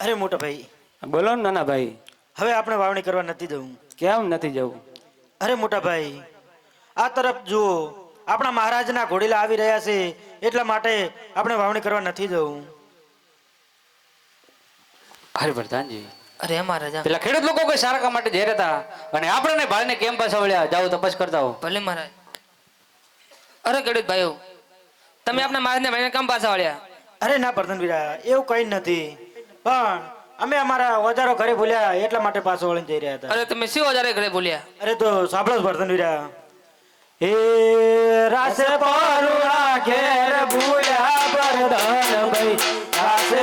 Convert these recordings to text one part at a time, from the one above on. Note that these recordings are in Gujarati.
અરે મોટા બોલો ને નાના ભાઈ. હવે આપણે વાવણી કરવા નથી જવું. કેમ નથી જવું? અરે મોટા ભાઈ આ તરફ જુઓ. આપણા મહારાજના ઘોડીલા આવી રહ્યા છે એટલા માટે આપણે વાવણી કરવા નથી જવું. અરે પ્રધાનજી અરે મહારાજા પેલા ખેડૂત લોકો કોઈ સારા કામ માટે જઈ રહ્યા હતા અને આપણને ભાઈને કેમ પાછા વળ્યા? જાઓ તપાસ કરતા હો ભલે મહારાજ. અરે ખેડૂત ભાઈઓ તમે આપણા મહારાજને ભાઈને કેમ પાછા વળ્યા? અરે ના પ્રધાનવીરા એવું કંઈ નથી. પણ અમે અમારા ઓજારો ઘરે ભૂલ્યા એટલા માટે પાછો વળીને જઈ રહ્યા હતા. અરે તમે શું વધારે ઘરે ભૂલ્યા? અરે તો સાંભળો પ્રધાનવીરા. એ રાસે પરુણા ઘેર ભૂલ્યા પ્રધાન ભાઈ. રાસે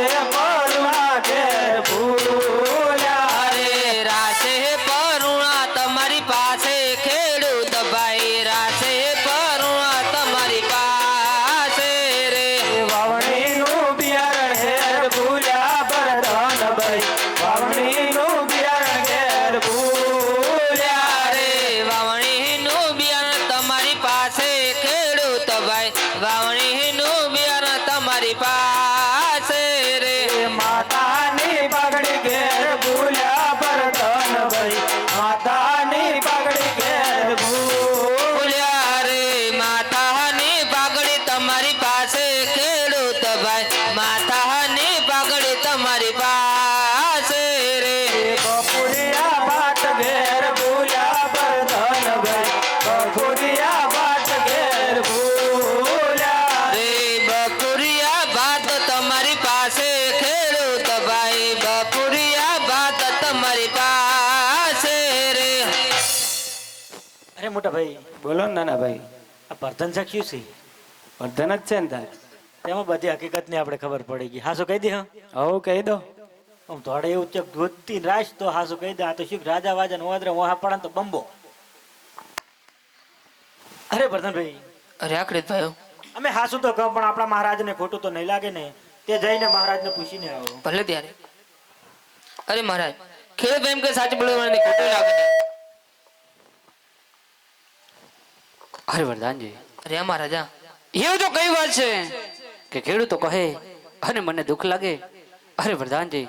માતાની પાઘડી તમારી પાસે રે. બપુરિયા ભાટ ઘેર ભૂલ્યા પ્રધાન ભાઈ બપુરિયા ભાટ ઘેર ભૂલ્યા રે બપુરિયા ભાત તમારી પાસે ખેડૂત ભાઈ. બપુરિયા ભાત તમારી પાસે રે. અરે મોટા ભાઈ બોલો નાના ભાઈ. આ પ્રધાન શક્યું છે? વર્ધન જ છે ને તાર? તેમાં બધી હકીકતની આપણે ખબર પડી ગઈ. હાસુ કહી દે હા? હવ કહી દો. આમ થોડે એવું ચક ધોતી રાશ તો હાસુ કહી દે. આ તો શું રાજા વાજા ને વાદરે વહા પડે તો બંબો. અરે પ્રધાનભાઈ અરે આખડેત ભાઈ અમે હાસુ તો કહો પણ આપણા મહારાજને ખોટું તો નહીં લાગે ને. તે જઈને મહારાજને પૂછીને આવો. ભલે ત્યારે. અરે મહારાજ ખેડૂત ભાઈ એમ કે સાચું બોલવા મને ખોટું લાગે. અરે વરદાનજી. અરે મહારાજા. એવું તો કઈ વાત છે? કે ખેડૂતો કહે અને મને દુઃખ લાગે? અરે વરદાનજી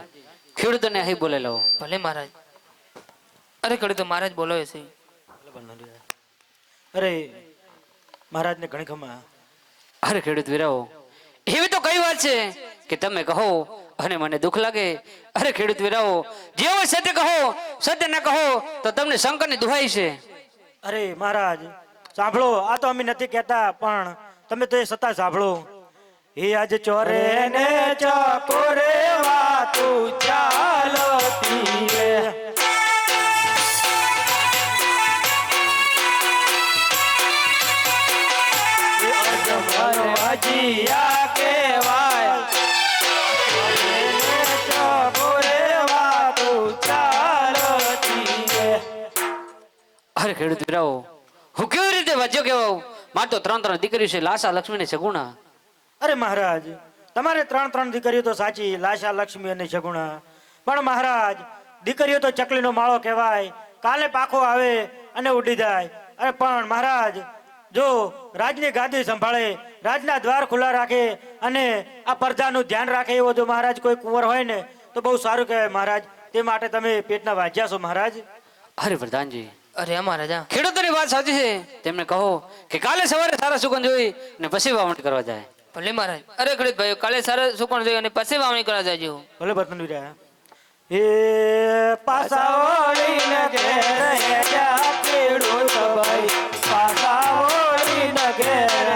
ખેડૂતોને અહીં બોલે લો ભલે મહારાજ. અરે ખેડૂતો મહારાજ બોલો છે. અરે મહારાજને ઘણી ખમા. અરે ખેડૂત વીરાઓ એવી તો કઈ વાત છે કે તમે કહો અને મને દુઃખ લાગે? અરે ખેડૂત વીરાઓ જે હોય સત્ય કહો સત્ય ના કહો તો તમને શંકરની દુહાઈ છે. અરે મહારાજ સાંભળો આ તો અમે નથી કહેતા પણ તમે તો એ સત્તા સાંભળો. આજ ચોરે ને ચકોરે વાતું ચાલો રે એ અજમર અજિયા કહેવાય. ચોરે ને ચકોરે વાતું ચાલતી રે. અરે ખેડૂત વીરાઓ હું કેવી રીતે વાંચ્યો કેવો મારે તો ત્રણ ત્રણ દીકરી છે, લાસા લક્ષ્મી ને સગુણા અરે મહારાજ તમારે ત્રણ ત્રણ દીકરીઓ તો સાચી લાશા લક્ષ્મી અને શગુણા. પણ મહારાજ દીકરીઓ તો ચકલીનો માળો કહેવાય કાલે પાખો આવે અને ઉડી જાય. અરે પણ મહારાજ જો રાજની ગાદી સંભાળે રાજના દ્વાર ખુલ્લા રાખે અને આ પ્રજાનું ધ્યાન રાખે એવો જો મહારાજ કોઈ કુંવર હોય ને તો બહુ સારું કહેવાય મહારાજ. તે માટે તમે પેટના વાજ્યા છો મહારાજ. અરે પ્રધાનજી અરે મહારાજા. ખેડૂતોની વાત સાચી છે. તેમને કહો કે કાલે સવારે સારા સુગંધ જોઈ ને પછી વાવણ કરવા જાય. ભલે મહારાજ. અરે ખેડૂત ભાઈ કાલે સારા સુકણ જોઈ અને પછી વાવણી કરવા જજો. ભલે ભરતન રહ્યા એ પાસાવળી ઘેર હેડ્યા ખેડૂત ભાઈ પાસાવળી ઘેર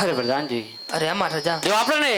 અરે પ્રધાનજી. અરે આ મહારાજા. જો આપણને